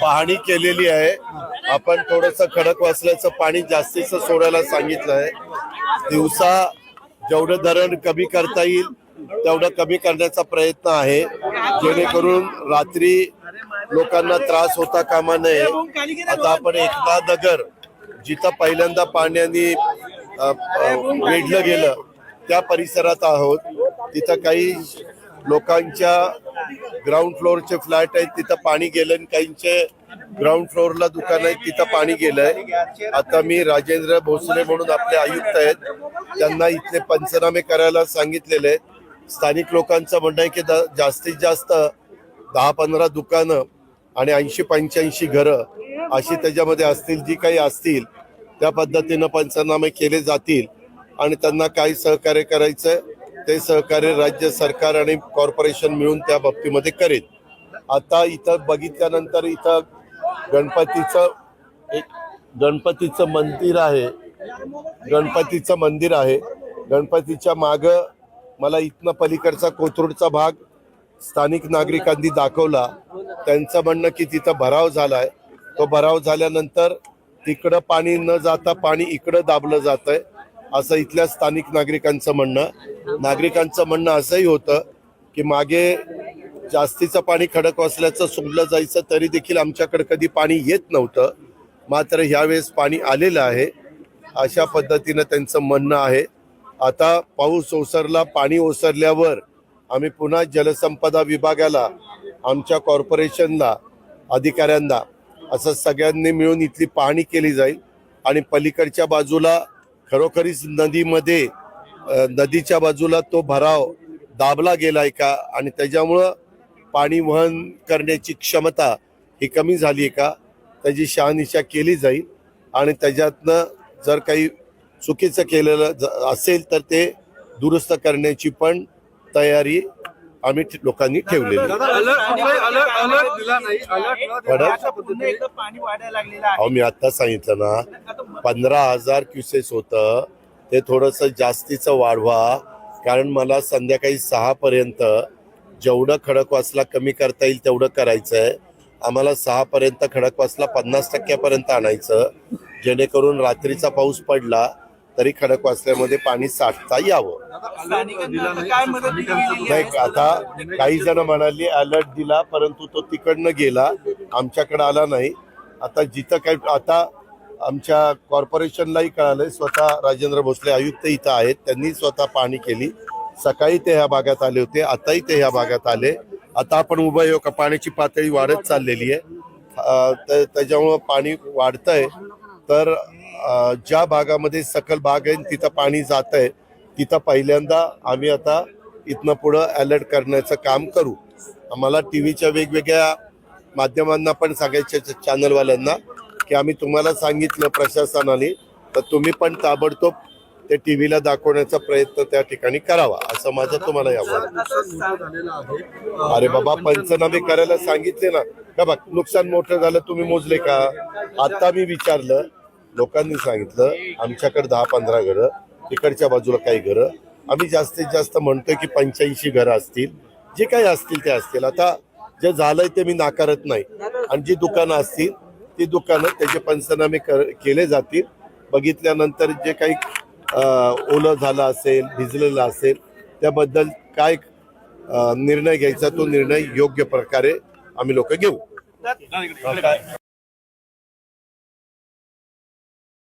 पाहणी केलेली आहे. आपण थोडस खडक वाचल्याचं पाणी जास्तीचं सोडायला सांगितलं आहे. दिवसा जेवढं धरण कमी करता येईल तेवढं कमी करण्याचा प्रयत्न आहे. जेणेकरून रात्री लोकांना त्रास होता कामा नये. आता आपण एकदा नगर जिथं पहिल्यांदा पाण्याने वेढलं गेलं त्या परिसरात आहोत. तिथं काही लोकांच्या ग्राउंड फ्लोअरचे फ्लॅट आहेत तिथं पाणी गेलं आणि काहींचे ग्राउंड फ्लोअरला दुकान आहेत तिथं पाणी गेलंय. आता मी राजेंद्र भोसले म्हणून आपले आयुक्त आहेत. त्यांना इथले पंचनामे करायला सांगितलेले आहेत. स्थानिक लोकांचं म्हणणं आहे की द- जास्तीत जास्त दहा पंधरा दुकानं आणि ऐंशी पंच्याऐंशी घरं अशी त्याच्यामध्ये असतील जी काही असतील त्या पद्धतीनं पंचनामे केले जातील आणि त्यांना काय सहकार्य करायचं ते सहकार्य राज्य सरकार आणि कॉर्पोरेशन मिळून त्या बाबतीमध्ये करेल. आता इथं बघितल्यानंतर इथं गणपतीचं एक गणपतीचं मंदिर आहे. गणपतीचं मंदिर आहे. गणपतीच्या मागं मला इथनं पलीकडचा कोथरूडचा भाग स्थानिक नागरिकांनी दाखवला. त्यांचं म्हणणं की तिथं भराव झाला आहे तो भराव झाल्यानंतर तिकडं पाणी न जाता पाणी इकडं दाबलं जात आहे असं इथल्या स्थानिक नागरिकांचं म्हणणं. नागरिकांचं म्हणणं असंही होतं की मागे जास्तीचं पाणी खडक वाचल्याचं सोडलं जायचं तरी देखील आमच्याकडे कधी पाणी येत नव्हतं. मात्र ह्यावेळेस पाणी आलेलं आहे. अशा पद्धतीनं त्यांचं म्हणणं आहे. आता पाऊस ओसरला पाणी ओसरल्यावर आम्ही पुन्हा जलसंपदा विभागाला आमच्या कॉर्पोरेशनला अधिकाऱ्यांना असं सगळ्यांनी मिळून इथली पाहणी केली जाईल आणि पलीकडच्या बाजूला खरोखरीच नदीमध्ये नदीच्या बाजूला तो भराव दाबला गेलाय का? आणि त्याच्यामुळं पाणी वहन करण्याची क्षमता ही कमी झाली आहे का? त्याची शहानिशा केली जाईल. आणि त्याच्यातनं जर काही चुकीचं केलेलं ज- असेल तर ते दुरुस्त करण्याची पण तयारी आम्ही लोकांनी ठेवलेली. अहो मी आता सांगितलं ना पंधरा हजार क्युसेस होतं. ते थोडंसं जास्तीचं वाढवा. कारण मला संध्याकाळी सहा पर्यंत जेवढं खडकवासला कमी करता येईल तेवढं करायचं आहे आम्हाला सहा पर्यंत खडकवासला पन्नास टक्क्यापर्यंत आणायचं. जेणेकरून रात्रीचा पाऊस पडला. तरी खडकवासल्यामध्ये पाणी साठता यावं. आता नाही आता काही जण म्हणाली अलर्ट दिला परंतु तो तिकडनं गेला आमच्याकडे आला नाही. आता जिथं काही आता आमच्या कॉर्पोरेशनलाही कळालंय स्वतः राजेंद्र भोसले आयुक्त इथं आहेत त्यांनी स्वतः पाहणी केली. सकाळी ते ह्या भागात आले होते आताही ते ह्या भागात आले. आता आपण उभं येऊ हो का? पाण्याची पातळी वाढत चाललेली आहे. त्याच्यामुळं पाणी वाढतंय. तर ज्या भागामध्ये सकल भाग आहे तिथं पाणी जात आहे तिथं पहिल्यांदा आम्ही आता इथनं पुढं अलर्ट करण्याचं काम करू. आम्हाला टी व्हीच्या वेगवेगळ्या माध्यमांना पण सांगायचे चॅनलवाल्यांना की आम्ही तुम्हाला सांगितलं प्रशासनाने तर तुम्ही पण ताबडतोब ते टी व्हीला दाखवण्याचा प्रयत्न त्या ठिकाणी करावा असं माझं तुम्हाला यावं अरे बाबा पंचनामे करायला सांगितले ना. का बघ नुकसान मोठं झालं तुम्ही मोजले का? आता मी विचारलं लोकांनी सांगितलं आमच्याकडे दहा पंधरा घरं तिकडच्या बाजूला काही घरं. आम्ही जास्तीत जास्त म्हणतोय की पंच्याऐंशी घरं असतील. जे काही असतील ते असतील. आता जे झालंय ते मी नाकारत नाही. आणि जी दुकानं असतील ती दुकानं त्याचे पंचनामे कर केले जातील. बघितल्यानंतर जे काही ओलं झालं असेल भिजलेलं असेल त्याबद्दल काय निर्णय घ्यायचा तो निर्णय योग्य प्रकारे आम्ही लोक घेऊ.